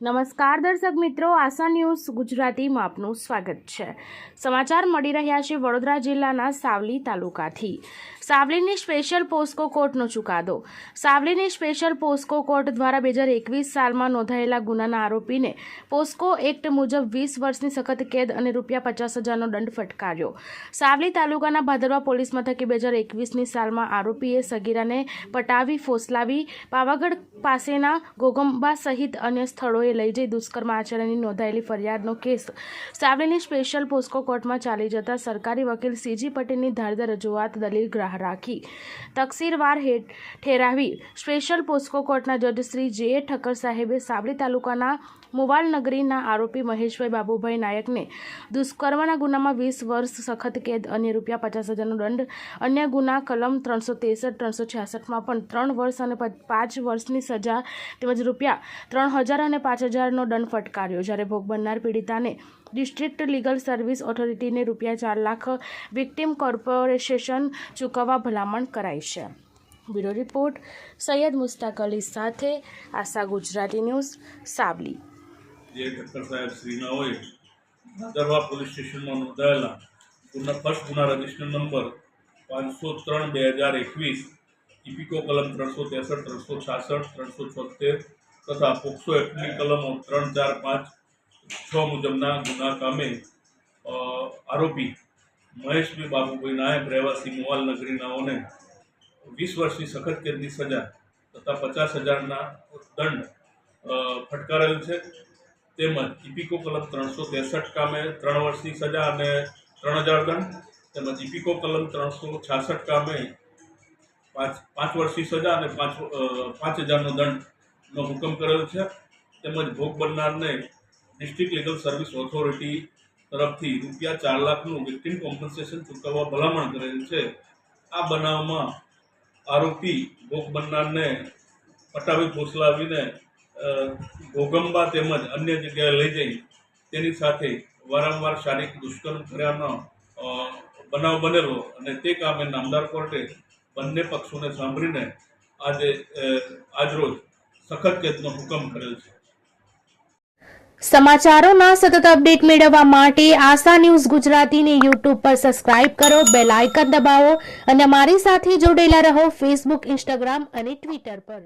નમસ્કાર દર્શક મિત્રો, આશા ન્યૂઝ ગુજરાતીમાં આપનું સ્વાગત છે. સમાચાર મળી રહ્યા છે વડોદરા જિલ્લાના સાવલી તાલુકાથી. સાવલીની સ્પેશિયલ પોસ્કો કોર્ટનો ચુકાદો. સાવલીની સ્પેશિયલ પોસ્કો કોર્ટ દ્વારા બે હજાર એકવીસ સાલમાં નોંધાયેલા ગુનાના આરોપીને પોસ્કો એક્ટ મુજબ વીસ વર્ષની સખત કેદ અને રૂપિયા પચાસ હજારનો દંડ ફટકાર્યો. સાવલી તાલુકાના ભાદરવા પોલીસ મથકે બે હજાર એકવીસની સાલમાં આરોપીએ સગીરાને પટાવી, ફોસલાવી પાવાગઢ પાસેના ગોગંબા સહિત અન્ય સ્થળોએ લઈ જઈ દુષ્કર્મ આચરણની નોંધાયેલી ફરિયાદનો કેસ. સાવલીની સ્પેશિયલ પોસ્કો કોર્ટમાં ચાલી જતા સરકારી વકીલ સીજી પટેલની ધારદાર રજૂઆત દલીલ ગ્રાહ રાખી. તકસીરવાર હેઠ ઠેરાવી સ્પેશિયલ પોસ્કો કોર્ટના જજ શ્રી જે ઠક્કર સાહેબે સાવલી તાલુકાના મુવાલ નગરીના આરોપી મહેશભાઈ બાબુભાઈ નાયકને દુષ્કર્મના ગુનામાં વીસ વર્ષ સખત કેદ અને રૂપિયા પચાસ હજારનો દંડ. અન્ય ગુના કલમ ત્રણસો ત્રેસઠ, ત્રણસો છાસઠમાં પણ ત્રણ વર્ષ અને પાંચ વર્ષની સજા તેમજ રૂપિયા ત્રણ હજાર અને પાંચ હજારનો દંડ ફટકાર્યો. જ્યારે ભોગ બનનાર પીડિતાને ડિસ્ટ્રિક્ટ લીગલ સર્વિસ ઓથોરિટીને રૂપિયા ચાર લાખ વિક્ટિમ કોર્પોરેશન ચૂકવવા ભલામણ કરાઈ છે. બ્યુરો રિપોર્ટ સૈયદ મુસ્તાક અલી સાથે આશા ગુજરાતી ન્યૂઝ સાવલી જે ઠક્કર સાહેબ શ્રીના હોય ભાદરવા પોલીસ સ્ટેશનમાં નોંધાયેલા ગુના ફર્સ્ટ ગુના રજિસ્ટર નંબર પાંચસો ત્રણ બે હજાર એકવીસ, ઇપિકો કલમ ત્રણસો ત્રેસઠ, ત્રણસો છાસઠ, ત્રણસો છોતેર તથા પોક્સો એક્ટની કલમો ત્રણ ચાર પાંચ છ મુજબના ગુના કામે આરોપી મહેશભાઈ બાબુભાઈ નાયક રહેવાસી મોવાલ નગરીનાઓને વીસ વર્ષની સખત કેદની સજા તથા પચાસ હજારના દંડ ફટકારેલ છે. તેમજ ઇપિકો કલમ ત્રણસો ત્રેસઠ કામે ત્રણ વર્ષની સજા અને ત્રણ હજાર દંડ. તેમજ ઇપિકો કલમ ત્રણસો છાસઠ કામે પાંચ પાંચ વર્ષની સજા અને પાંચ પાંચ હજારનો દંડનો હુકમ કરેલ છે. તેમજ ભોગ બનનારને ડિસ્ટ્રિક્ટ લીગલ સર્વિસ ઓથોરિટી તરફથી રૂપિયા ચાર લાખનું વિક્ટિમ કોમ્પન્સેશન ચૂકવવા ભલામણ કરેલ છે. આ બનાવમાં આરોપી ભોગ બનનારને પટાવી ફોસલાવીને અ, ઘોગંબા તેમજ અન્ય જગ્યાએ લઈ જઈ તેની સાથે વારંવાર શારીરિક દુષ્કર્મ કર્યાનો બનાવ બનેલો અને તે કામે નામદાર કોર્ટે બંને પક્ષોને સાંભળીને આજે આજરોજ સખત કેદનો હુકમ કરેલ છે. સમાચારોના સતત અપડેટ મેળવવા માટે આશા ન્યૂઝ ગુજરાતીની યુટ્યુબ પર સબસ્ક્રાઇબ કરો બેલ આઇકન દબાવો અને અમારી સાથે જોડેલા રહો ફેસબુક ઇન્સ્ટાગ્રામ અને ટ્વિટર પર.